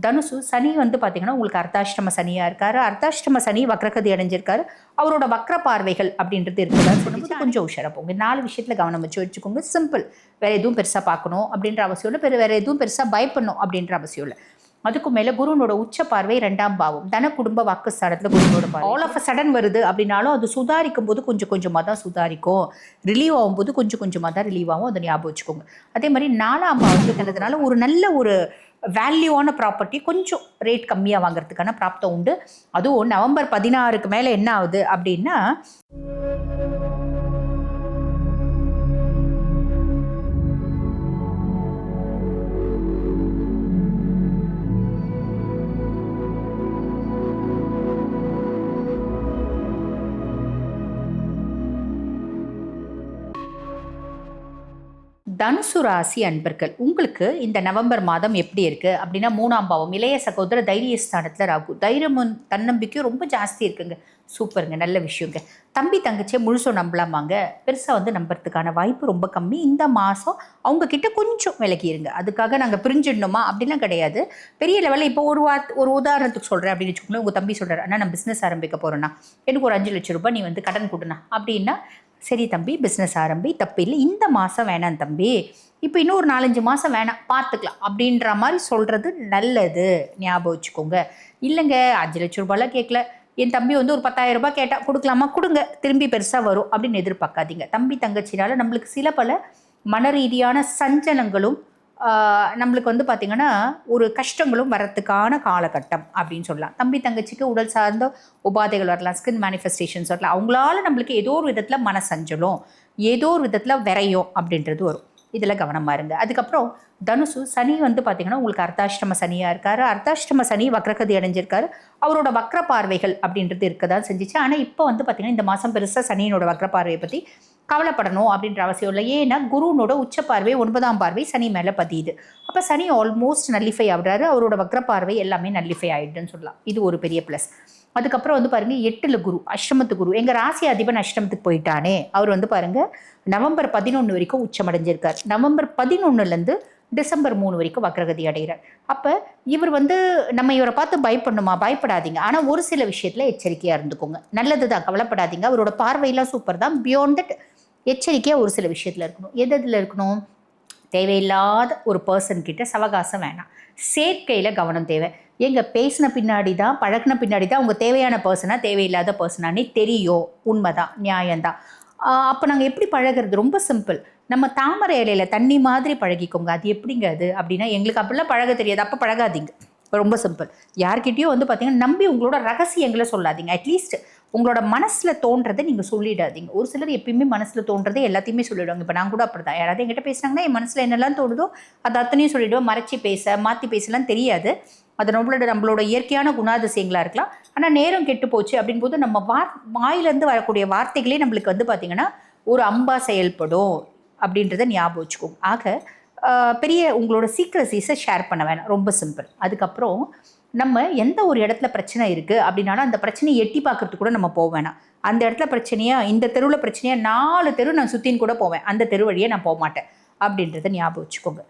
தனுசு சனி வந்து பார்த்தீங்கன்னா உங்களுக்கு அர்த்தாஷ்டம சனியாக இருக்காரு. அர்த்தாஷ்டம சனி வக்ரகதி அடைஞ்சிருக்காரு. அவரோட வக்ர பார்வைகள் அப்படின்றது இருக்குதா. சொல்லும்போது கொஞ்சம் உஷாரா போங்க. நாலு விஷயத்தில் கவனம் வச்சு வச்சுக்கோங்க. சிம்பிள் வேற எதுவும் பெருசாக பார்க்கணும் அப்படின்ற அவசியம் இல்லை. வேறு வேற எதுவும் பெருசாக பயப்படணும் அப்படின்ற அவசியம் இல்லை. அதுக்கு மேலே குருனோட உச்ச பார்வை ரெண்டாம் பாவம். தன குடும்ப வாக்குஸ்தானத்தில் குருனோட பார்வை. ஆல் ஆஃப் சடன் வருது அப்படின்னாலும் அது சுதாரிக்கும் போது கொஞ்சம் கொஞ்சமாக தான் சுதாரிக்கும். ரிலீவ் ஆகும்போது கொஞ்சம் கொஞ்சமாக தான் ரிலீவ் ஆகும். அதை ஞாபகம் வச்சுக்கோங்க. அதே மாதிரி நாலாம் பாவத்துக்குன்றதுனால ஒரு நல்ல ஒரு வேல்யூவான ப்ராப்பர்ட்டி கொஞ்சம் ரேட் கம்மியாக வாங்குறதுக்கான பிராப்தம் உண்டு. அதுவும் நவம்பர் பதினாறுக்கு மேலே என்ன ஆகுது அப்படின்னா தனுசு ராசி அன்பர்கள் உங்களுக்கு இந்த நவம்பர் மாதம் எப்படி இருக்கு? அப்படின்னா மூணாம் பாவம் இளைய சகோதர தைரியஸ்தானத்தில் ராகு. தைரியமும் தன்னம்பிக்கையும் ரொம்ப ஜாஸ்தி இருக்குங்க. சூப்பருங்க நல்ல விஷயங்க. தம்பி தங்கச்சியை முழுசும் நம்பலாமாங்க? பெருசாக வந்து நம்புறதுக்கான வாய்ப்பு ரொம்ப கம்மி. இந்த மாதம் அவங்கக்கிட்ட கொஞ்சம் விலகி இருங்க அதுக்காக நாங்கள் பிரிஞ்சிடணுமா? அப்படிலாம் கிடையாது. பெரிய லெவலில் இப்போ ஒரு வா ஒரு உதாரணத்துக்கு சொல்கிறேன் அப்படின்னு வச்சுக்கோங்களேன். உங்கள் தம்பி சொல்கிறார் ஆனால் நான் பிஸ்னஸ் ஆரம்பிக்க போகிறேன்னா எனக்கு ஒரு அஞ்சு லட்சம் ரூபாய் நீ வந்து கடன் கொடுண்ணா. அப்படின்னா சரி தம்பி பிஸ்னஸ் ஆரம்பி தப்பு இல்லை. இந்த மாதம் வேணாம் தம்பி. இப்போ இன்னும் ஒரு நாலஞ்சு மாதம் வேணாம் பார்த்துக்கலாம். அப்படின்ற மாதிரி சொல்கிறது நல்லது. ஞாபகம் வச்சுக்கோங்க. இல்லைங்க அஞ்சு லட்ச ரூபாயெலாம் கேட்கல. என் தம்பி வந்து ஒரு பத்தாயிரம் ரூபாய் கேட்டால் கொடுக்கலாமா? கொடுங்க. திரும்பி பெருசாக வரும் அப்படின்னு எதிர்பார்க்காதீங்க. தம்பி தங்கச்சினால நம்மளுக்கு சில பல மன ரீதியான சஞ்சலங்களும் நம்மளுக்கு வந்து பார்த்திங்கன்னா ஒரு கஷ்டங்களும் வரத்துக்கான காலகட்டம் அப்படின்னு சொல்லலாம். தம்பி தங்கச்சிக்கு உடல் சார்ந்த உபாதைகள் வரலாம் ஸ்கின் மேனிஃபெஸ்டேஷன்ஸ் வரலாம். அவங்களால நம்மளுக்கு ஏதோ ஒரு விதத்தில் மனசஞ்சலும் ஏதோ ஒரு விதத்தில் விரையும் அப்படின்றது வரும். இதில் கவனமாக இருங்க. அதுக்கப்புறம் தனுசு சனி வந்து பார்த்தீங்கன்னா உங்களுக்கு அர்த்தாஷ்டம சனியாக இருக்கார். அர்த்தாஷ்டம சனி வக்ரகதி அடைஞ்சிருக்காரு. அவரோட வக்ர பார்வைகள் அப்படின்றது இருக்க தான் செஞ்சிச்சு. ஆனால் இப்போ வந்து பார்த்திங்கன்னா இந்த மாதம் பெருசாக சனியினோட வக்ர பார்வையை பற்றி கவலைப்படணும் அப்படின்ற அவசியம் இல்லை. ஏன்னா குருனோட உச்ச பார்வை ஒன்பதாம் பார்வை சனி மேலே பதியுது. அப்போ சனி ஆல்மோஸ்ட் நல்லிஃபை ஆகுறாரு. அவரோட வக்ர பார்வை எல்லாமே நல்லிஃபை ஆகிடுன்னு சொல்லலாம். இது ஒரு பெரிய ப்ளஸ் அதுக்கப்புறம் வந்து பாருங்கள் எட்டில் குரு அஷ்டமத்து குரு. எங்கள் ராசி அதிபன் அஷ்டமத்துக்கு போயிட்டானே. அவர் வந்து பாருங்கள் நவம்பர் பதினொன்று வரைக்கும் உச்சமடைஞ்சிருக்கார். நவம்பர் பதினொன்றுலேருந்து டிசம்பர் மூணு வரைக்கும் வக்ரகதி அடைகிறார். அப்போ இவர் வந்து நம்ம இவரை பார்த்து பயப்படணுமா? பயப்படாதீங்க. ஆனால் ஒரு சில விஷயத்தில் எச்சரிக்கையாக இருந்துக்கோங்க. நல்லது தான் கவலைப்படாதீங்க. அவரோட பார்வையெல்லாம் சூப்பர் தான். பியாண்ட் தட் எச்சரிக்கையாக ஒரு சில விஷயத்தில் இருக்கணும். எது எதில் இருக்கணும்? தேவையில்லாத ஒரு பர்சன் கிட்ட சவகாசம் வேணாம். சேர்க்கையில் கவனம் தேவை. எங்கள் பேசின பின்னாடி தான் பழகின பின்னாடி தான் அவங்க தேவையான பர்சனாக தேவையில்லாத பர்சனானே தெரியும். உண்மைதான் நியாயம்தான். அப்போ நாங்கள் எப்படி பழகுறது? ரொம்ப சிம்பிள் நம்ம தாமரை இலையில தண்ணி மாதிரி பழகிக்கோங்க. அது எப்படிங்க அது? அப்படின்னா எங்களுக்கு அப்படிலாம் பழக தெரியாது. அப்போ பழகாதீங்க. ரொம்ப சிம்பிள் யார்கிட்டயும் வந்து பார்த்தீங்கன்னா நம்பி உங்களோட ரகசியங்களை சொல்லாதீங்க. அட்லீஸ்ட் உங்களோட மனசில் தோன்றதை நீங்கள் சொல்லிடாதீங்க. ஒரு சிலர் எப்பயுமே மனசில் தோன்றதை எல்லாத்தையுமே சொல்லிடுவாங்க. இப்போ நான் கூட அப்படி தான் யாராவது என்கிட்ட பேசுனாங்கன்னா என் மனசில் என்னெல்லாம் தோணுதோ அது அத்தனையும் சொல்லிவிடுவேன் மறைச்சி பேச மாற்றி பேசலாம் தெரியாது. அது நம்மளோட நம்மளோட இயற்கையான குணாதிசயங்களாக இருக்கலாம். ஆனால் நேரம் கெட்டு போச்சு அப்படின் போது நம்ம வா வாயிலேருந்து வரக்கூடிய வார்த்தைகளே நம்மளுக்கு வந்து பார்த்திங்கன்னா ஒரு அம்பா செயல்படும் அப்படின்றத ஞாபகம் வச்சுக்கோங்க. ஆக பெரிய உங்களோட சீக்ரஸிஸை ஷேர் பண்ண வேணாம். ரொம்ப சிம்பிள் அதுக்கப்புறம் நம்ம எந்த ஒரு இடத்துல பிரச்சனை இருக்குது அப்படின்னாலும் அந்த பிரச்சனையை எட்டி பார்க்கறதுக்கு கூட நம்ம போக வேணாம். அந்த இடத்துல பிரச்சனையாக இந்த தெருவில் பிரச்சனையாக நாலு தெரு நான் சுற்றின்னு கூட போவேன். அந்த தெரு வழியே நான் போக மாட்டேன். அப்படின்றத ஞாபகம் வச்சுக்கோங்க.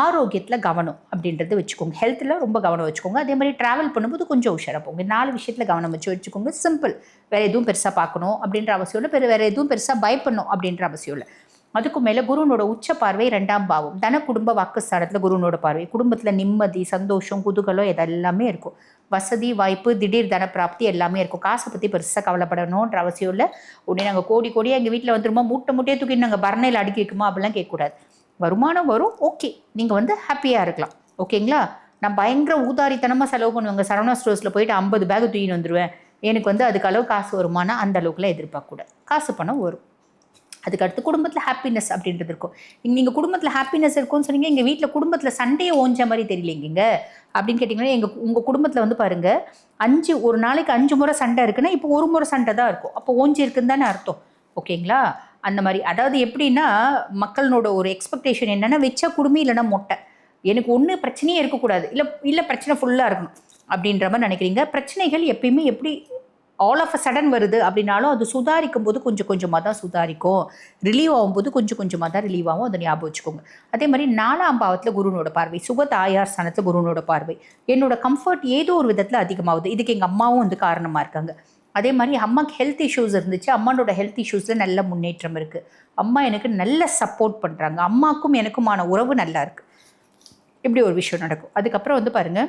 ஆரோக்கியத்தில் கவனம் அப்படின்றத வச்சுக்கோங்க. ஹெல்த்தில் ரொம்ப கவனம் வச்சுக்கோங்க. அதே மாதிரி ட்ராவல் பண்ணும்போது கொஞ்சம் உஷாராக போங்க. நாலு விஷயத்தில் கவனம் வச்சு வச்சுக்கோங்க. சிம்பிள் வேறு எதுவும் பெருசாக பார்க்கணும் அப்படின்ற அவசியம் இல்லை. வேறு எதுவும் பெருசாக பயப்படணும் அப்படின்ற அவசியம் இல்லை. அதுக்கு மேலே குருனோட உச்ச பார்வை ரெண்டாம் பாவம். தன குடும்ப வாக்குஸ்தானத்தில் குருனோட பார்வை. குடும்பத்தில் நிம்மதி சந்தோஷம் குதூகலம் இதெல்லாமே இருக்கும். வசதி வாய்ப்பு திடீர் தன பிராப்தி எல்லாமே இருக்கும். காசை பற்றி பெருசாக கவலைப்படணுன்ற அவசியம் இல்லை. உடனே நாங்கள் கோடி கோடியாக எங்கள் வீட்டில் வந்துருமா? மூட்டை மூட்டையே தூக்கி நாங்கள் பர்ணையில் அடுக்கி வைக்குமா? அப்படிலாம் கேட்கக்கூடாது. வருமானம் வரும். ஓகே. நீங்கள் வந்து ஹாப்பியாக இருக்கலாம். ஓகேங்களா? நான் பயங்கர ஊதாரித்தனமாக செலவு பண்ணுவேங்க. சரவணா ஸ்டோர்ஸில் போயிட்டு ஐம்பது பேக் தூக்கின்னு வந்துடுவேன் எனக்கு வந்து அதுக்கு அளவு காசு வருமானா? அந்த அளவுக்குலாம் எதிர்பார்க்கக்கூடாது. காசு பணம் வரும். அதுக்கு அடுத்து குடும்பத்தில் ஹாப்பினஸ் அப்படின்றது இருக்கும். நீங்கள் குடும்பத்தில் ஹாப்பினஸ் இருக்கும்னு சொன்னீங்க எங்கள் வீட்டில் குடும்பத்தில் சண்டையை ஓஞ்ச மாதிரி தெரியலைங்க அப்படின்னு கேட்டிங்கன்னா எங்கள் உங்கள் குடும்பத்தில் வந்து பாருங்கள் அஞ்சு ஒரு நாளைக்கு அஞ்சு முறை சண்டை இருக்குன்னா இப்போ ஒரு முறை சண்டை தான் இருக்கும். அப்போ ஓஞ்சி இருக்குன்னு தானே அர்த்தம். ஓகேங்களா? அந்த மாதிரி. அதாவது எப்படின்னா மக்களோட ஒரு எக்ஸ்பெக்டேஷன் என்னென்னா வச்சா குடுமி இல்லைன்னா மொட்டை. எனக்கு ஒன்று பிரச்சனையே இருக்கக்கூடாது. இல்லை இல்லை பிரச்சனை ஃபுல்லாக இருக்கணும். அப்படின்ற மாதிரி நினைக்கிறீங்க. பிரச்சனைகள் எப்பயுமே எப்படி ஆல் ஆஃப் அ சடன் வருது அப்படின்னாலும் அது சுதாரிக்கும் போது கொஞ்சம் கொஞ்சமாக தான் சுதாரிக்கும். ரிலீவ் ஆகும்போது கொஞ்சம் கொஞ்சமாக தான் ரிலீவ் ஆகும். அதை ஞாபகம் வச்சுக்கோங்க. அதே மாதிரி நாலாம் பாவத்தில் குருனோட பார்வை சுக தாயார் ஸ்தானத்தில் குருனோட பார்வை. என்னோட கம்ஃபர்ட் ஏதோ ஒரு விதத்தில் அதிகமாகுது. இதுக்கு எங்கள் அம்மாவும் வந்து காரணமாக இருக்காங்க. அதே மாதிரி அம்மாக்கு ஹெல்த் இஷ்யூஸ் இருந்துச்சு. அம்மானோட ஹெல்த் இஷ்யூஸில் நல்ல முன்னேற்றம் இருக்குது அம்மா எனக்கு நல்ல சப்போர்ட் பண்ணுறாங்க அம்மாக்கும் எனக்குமான உறவு நல்லா இருக்குது இப்படி ஒரு விஷயம் நடக்கும். அதுக்கப்புறம் வந்து பாருங்கள்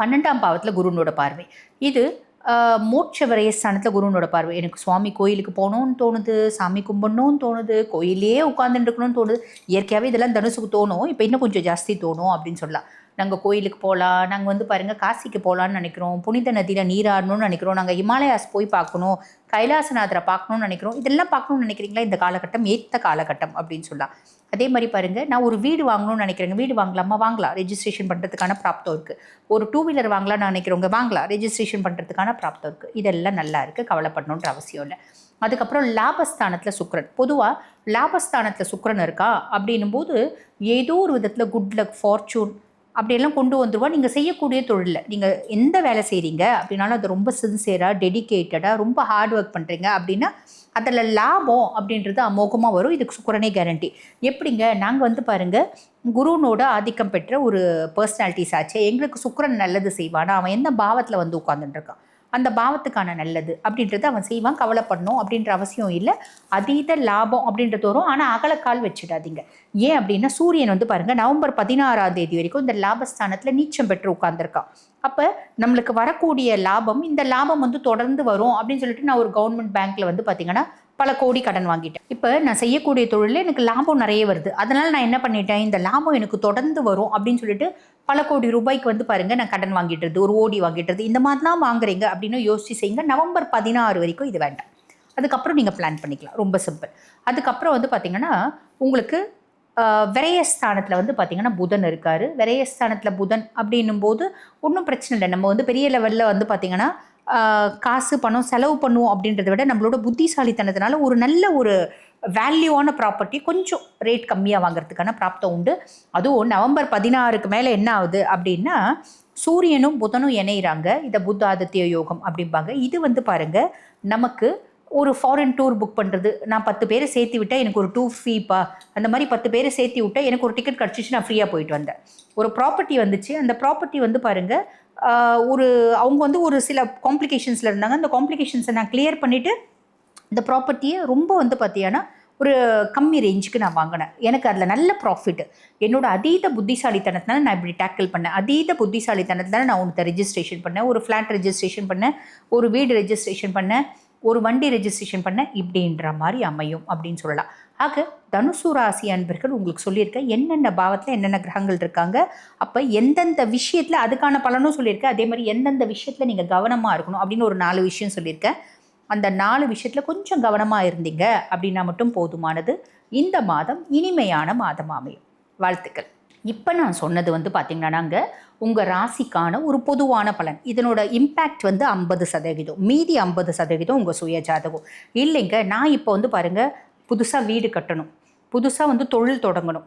பன்னெண்டாம் பாவத்தில் குருனோட பார்வை. இது ஆஹ், மோட்ச விரயஸ்தானத்தில் குருனோட பார்வை. எனக்கு சுவாமி கோயிலுக்கு போகணும்னு தோணுது சாமி கும்பிடணும்னு தோணுது கோயிலே உட்காந்துட்டு இருக்கணும்னு தோணுது. இயற்கையாகவே இதெல்லாம் தனுசுக்கு தோணும். இப்போ இன்னும் கொஞ்சம் ஜாஸ்தி தோணும் அப்படின்னு சொல்லலாம். நாங்கள் கோயிலுக்கு போகலாம் நாங்கள் வந்து பாருங்கள் காசிக்கு போகலான்னு நினைக்கிறோம். புனித நதியில் நீராடணும்னு நினைக்கிறோம். நாங்கள் ஹிமாலயாஸ் போய் பார்க்கணும். கைலாசநாதரை பார்க்கணும்னு நினைக்கிறோம். இதெல்லாம் பார்க்கணும்னு நினைக்கிறீங்களா? இந்த காலகட்டம் ஏற்ற காலகட்டம் அப்படின்னு சொல்லலாம். அதே மாதிரி பாருங்கள் நான் ஒரு வீடு வாங்கணும்னு நினைக்கிறேங்க. வீடு வாங்கலாமா? வாங்கலாம். ரெஜிஸ்ட்ரேஷன் பண்ணுறதுக்கான ப்ராப்தம் இருக்குது ஒரு டூ வீலர் வாங்கலாம்னு நினைக்கிறவங்க வாங்கலாம். ரெஜிஸ்ட்ரேஷன் பண்ணுறதுக்கான ப்ராப்தம் இருக்குது இதெல்லாம் நல்லா இருக்குது கவலைப்படணுன்ற அவசியம் இல்லை. அதுக்கப்புறம் லாபஸ்தானத்தில் சுக்ரன் பொதுவாக லாபஸ்தானத்தில் சுக்ரன் இருக்கா? அப்படின்னும் போது ஏதோ ஒரு விதத்தில் குட் லக் ஃபார்ச்சூன் அப்படியெல்லாம் கொண்டு வந்துடுவா நீங்கள் செய்யக்கூடிய தொழிலில். நீங்கள் எந்த வேலை செய்கிறீங்க அப்படின்னாலும் அது ரொம்ப சின்சியராக டெடிகேட்டடாக ரொம்ப ஹார்ட் ஒர்க் பண்ணுறீங்க அப்படின்னா அதில் லாபம் அப்படின்றது அமோகமாக வரும். இதுக்கு சுக்கரனே கேரண்டி எப்படிங்க? நாங்கள் வந்து பாருங்கள் குருனோட ஆதிக்கம் பெற்ற ஒரு பர்சனாலிட்டிஸ் ஆச்சு. எங்களுக்கு சுக்கரன் நல்லது செய்வான்? அவன் எந்த பாவத்தில் வந்து உட்காந்துட்டுருக்கான் அந்த பாவத்துக்கான நல்லது அப்படின்றது அவன் செய்வான் கவலைப்படணும் அப்படின்ற அவசியம் இல்லை. அதீத லாபம் அப்படின்றது வரும். ஆனால் அகலக்கால் வச்சிடாதீங்க. ஏன் அப்படின்னா சூரியன் வந்து பாருங்கள் நவம்பர் பதினாறாம் தேதி வரைக்கும் இந்த லாபஸ்தானத்தில் நீச்சம் பெற்று உட்காந்துருக்கான் அப்போ நம்மளுக்கு வரக்கூடிய லாபம் இந்த லாபம் வந்து தொடர்ந்து வரும் அப்படின்னு சொல்லிட்டு நான் ஒரு கவர்மெண்ட் பேங்க்கில் வந்து பார்த்தீங்கன்னா பல கோடி கடன் வாங்கிட்டேன். இப்போ நான் செய்யக்கூடிய தொழிலில் எனக்கு லாபம் நிறைய வருது. அதனால் நான் என்ன பண்ணிட்டேன்? இந்த லாபம் எனக்கு தொடர்ந்து வரும் அப்படின்னு சொல்லிட்டு பல கோடி ரூபாய்க்கு வந்து பாருங்கள் நான் கடன் வாங்கிட்டுறது ஒரு ஓடி வாங்கிட்டுறது இந்த மாதிரிலாம் வாங்குறீங்க அப்படின்னு யோசிச்சு செய்யுங்க. நவம்பர் பதினாறு வரைக்கும் இது வேண்டாம். அதுக்கப்புறம் நீங்கள் பிளான் பண்ணிக்கலாம். ரொம்ப சிம்பிள் அதுக்கப்புறம் வந்து பார்த்தீங்கன்னா உங்களுக்கு விரயஸ்தானத்தில் வந்து பார்த்தீங்கன்னா புதன் இருக்கார். விரயஸ்தானத்தில் புதன் அப்படின்னும் போது ஒன்றும் பிரச்சனை இல்லை. நம்ம வந்து பெரிய லெவலில் வந்து பார்த்தீங்கன்னா காசு பணம் செலவு பண்ணுவோம் அப்படின்றத விட நம்மளோட புத்திசாலித்தனத்தினால ஒரு நல்ல ஒரு வேல்யூவான ப்ராப்பர்ட்டி கொஞ்சம் ரேட் கம்மியாக வாங்குறதுக்கான பிராப்தம் உண்டு. அதுவும் நவம்பர் பதினாறுக்கு மேலே என்ன ஆகுது அப்படின்னா சூரியனும் புதனும் இணையிறாங்க. இதை புத்தாதித்ய யோகம் அப்படிம்பாங்க. இது வந்து பாருங்கள் நமக்கு ஒரு ஃபாரின் டூர் புக் பண்ணுறது நான் பத்து பேரை சேர்த்து விட்டால் எனக்கு ஒரு டூ ஃபீப்பா அந்த மாதிரி பத்து பேரை சேர்த்து விட்டால் எனக்கு ஒரு டிக்கெட் கிடச்சிச்சு நான் ஃப்ரீயாக போயிட்டு வந்தேன். ஒரு ப்ராப்பர்ட்டி வந்துச்சு. அந்த ப்ராப்பர்ட்டி வந்து பாருங்கள் ஒரு அவங்க வந்து ஒரு சில காம்ப்ளிகேஷன்ஸில் இருந்தாங்க. அந்த காம்ப்ளிகேஷன்ஸை நான் கிளியர் பண்ணிவிட்டு இந்த ப்ராப்பர்ட்டியை ரொம்ப வந்து பார்த்தீங்கன்னா ஒரு கம்மி ரேஞ்சுக்கு நான் வாங்கினேன். எனக்கு அதில் நல்ல ப்ராஃபிட்டு என்னோட அதீத புத்திசாலித்தனத்தினால நான் இப்படி டேக்கிள் பண்ணேன். அதீத புத்திசாலித்தனத்தினால நான் உனக்கு ரெஜிஸ்ட்ரேஷன் பண்ணேன். ஒரு ஃப்ளாட் ரெஜிஸ்ட்ரேஷன் பண்ணேன். ஒரு வீடு ரெஜிஸ்ட்ரேஷன் பண்ணேன். ஒரு வண்டி ரெஜிஸ்ட்ரேஷன் பண்ண இப்படின்ற மாதிரி அமையும் அப்படின்னு சொல்லலாம். ஆக தனுசு ராசி அன்பர்கள் உங்களுக்கு சொல்லியிருக்கேன் என்னென்ன பாவத்தில் என்னென்ன கிரகங்கள் இருக்காங்க அப்போ எந்தெந்த விஷயத்தில் அதுக்கான பலனும் சொல்லியிருக்கேன் அதே மாதிரி எந்தெந்த விஷயத்தில் நீங்கள் கவனமாக இருக்கணும் அப்படின்னு ஒரு நாலு விஷயம் சொல்லியிருக்கேன் அந்த நாலு விஷயத்தில் கொஞ்சம் கவனமாக இருந்தீங்க அப்படின்னா மட்டும் போதுமானது. இந்த மாதம் இனிமையான மாதம் அமையும். வாழ்த்துக்கள். இப்போ நான் சொன்னது வந்து பார்த்திங்கன்னா நாங்கள் உங்கள் ராசிக்கான ஒரு பொதுவான பலன். இதனோட இம்பேக்ட் வந்து ஐம்பது சதவீதம். மீதி ஐம்பது சதவீதம் உங்கள் சுய ஜாதகம் இல்லைங்க நான் இப்போ வந்து பாருங்கள் புதுசாக வீடு கட்டணும். புதுசாக வந்து தொழில் தொடங்கணும்.